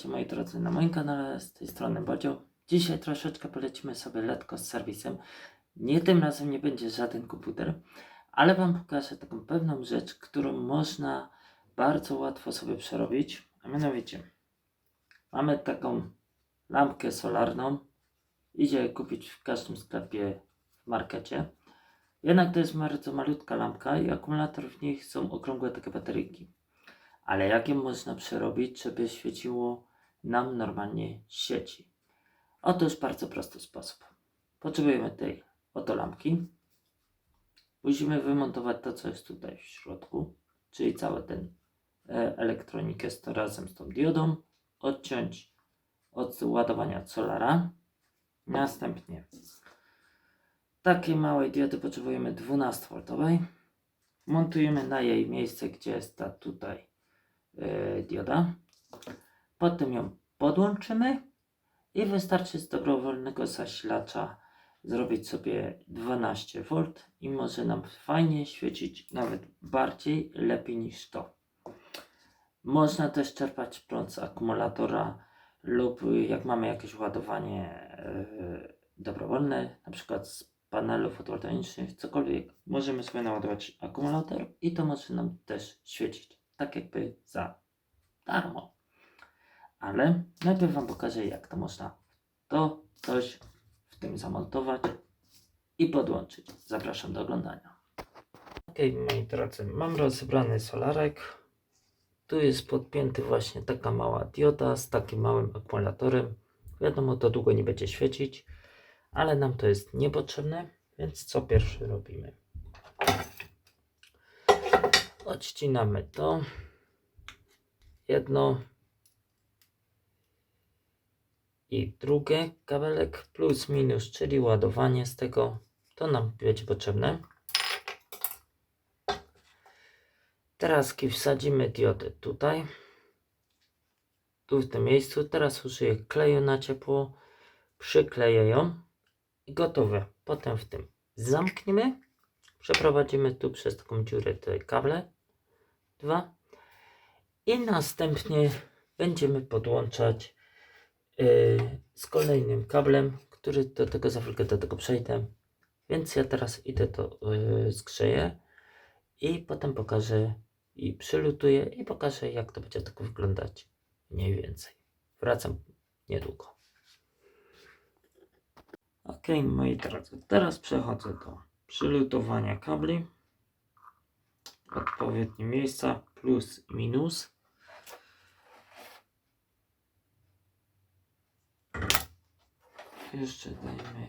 Witajcie moi drodzy na moim kanale, z tej strony Bodzio. Dzisiaj troszeczkę polecimy sobie letko z serwisem. Nie tym razem nie będzie żaden komputer, ale Wam pokażę taką pewną rzecz, którą można bardzo łatwo sobie przerobić. A mianowicie, mamy taką lampkę solarną. Idzie kupić w każdym sklepie w markecie. Jednak to jest bardzo malutka lampka i akumulator w nich są okrągłe takie bateryjki. Ale jak ją można przerobić, żeby świeciło nam normalnie sieci? Otóż bardzo prosty sposób. Potrzebujemy tej oto lampki. Musimy wymontować to, co jest tutaj w środku, czyli cały ten elektronikę razem z tą diodą, odciąć od ładowania solara. Następnie takiej małej diody potrzebujemy 12V. Montujemy na jej miejsce, gdzie jest ta tutaj e, dioda. Potem ją podłączymy i wystarczy z dobrowolnego zasilacza zrobić sobie 12V i może nam fajnie świecić nawet bardziej, lepiej niż to. Można też czerpać prąd z akumulatora lub jak mamy jakieś ładowanie e, dobrowolne, na przykład z panelu fotowoltaicznych, cokolwiek, możemy sobie naładować akumulator i to może nam też świecić, tak jakby za darmo. Ale najpierw Wam pokażę, jak to można to coś w tym zamontować i podłączyć. Zapraszam do oglądania. Ok, moi drodzy, mam rozebrany solarek. Tu jest podpięty właśnie taka mała dioda z takim małym akumulatorem. Wiadomo, to długo nie będzie świecić, ale nam to jest niepotrzebne, więc co pierwszy robimy? Odcinamy to. Jedno i drugie kabelek plus minus, czyli ładowanie z tego, to nam będzie potrzebne. Teraz wsadzimy diodę tutaj, tu w tym miejscu. Teraz użyję kleju na ciepło, przykleję ją. I gotowe. Potem w tym zamkniemy, przeprowadzimy tu przez taką dziurę te kable, dwa. I następnie będziemy podłączać z kolejnym kablem, który do tego za chwilkę do tego przejdę. Więc ja teraz idę to yy, zgrzeję i potem pokażę i przylutuję i pokażę jak to będzie tak wyglądać mniej więcej. Wracam niedługo. Ok, moi drodzy, teraz przechodzę do przylutowania kabli. Odpowiednie miejsca plus minus. Jeszcze dajmy.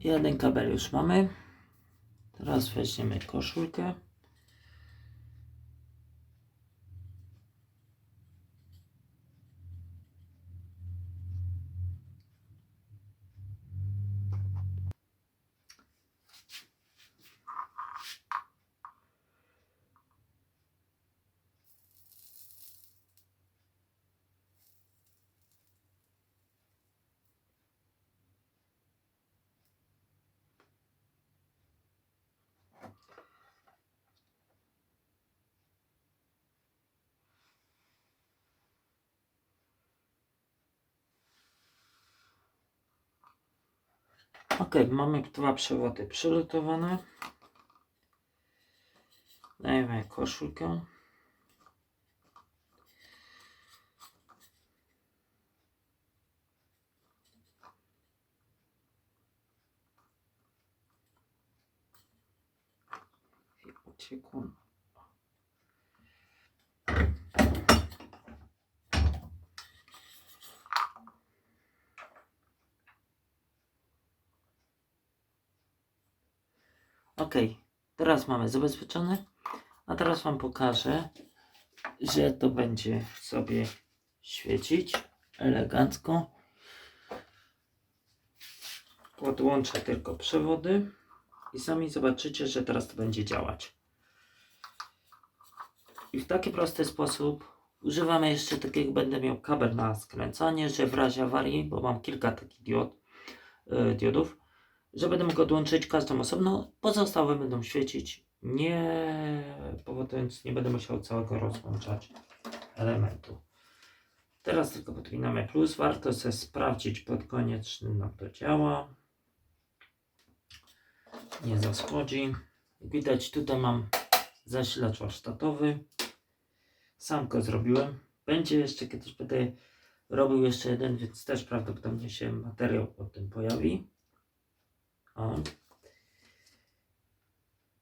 Jeden kabel już mamy. Teraz weźmiemy koszulkę. Ok, mamy dwa przewody przylutowane. Dajemy koszulkę. I. Ok, teraz mamy zabezpieczone, a teraz Wam pokażę, że to będzie sobie świecić elegancko. Podłączę tylko przewody i sami zobaczycie, że teraz to będzie działać. I w taki prosty sposób używamy jeszcze takiego, będę miał kabel na skręcanie, że w razie awarii, bo mam kilka takich diod, e, diodów, że będę mógł odłączyć każdą osobno, pozostałe będą świecić, nie powodując, nie będę musiał całego rozłączać elementu. Teraz tylko podpinamy plus, warto sobie sprawdzić pod koniec, czy nam to działa. Nie zaschodzi. Jak widać tutaj mam zasilacz warsztatowy. Sam go zrobiłem. Będzie jeszcze kiedyś będę robił jeszcze jeden, więc też prawdopodobnie się materiał o tym pojawi.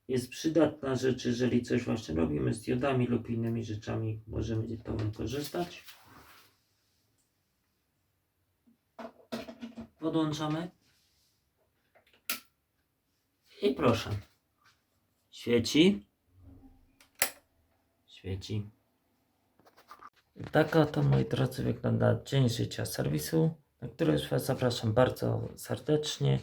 Jest przydatna rzecz, jeżeli coś właśnie robimy z diodami lub innymi rzeczami, możemy to wykorzystać. Podłączamy. I proszę. Świeci. Świeci. I tak oto, moi drodzy, wygląda dzień życia serwisu, na który już Was zapraszam bardzo serdecznie.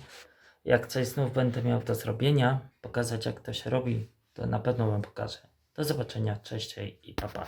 Jak coś znów będę miał do zrobienia, pokazać jak to się robi, to na pewno Wam pokażę. Do zobaczenia, cześć i pa pa.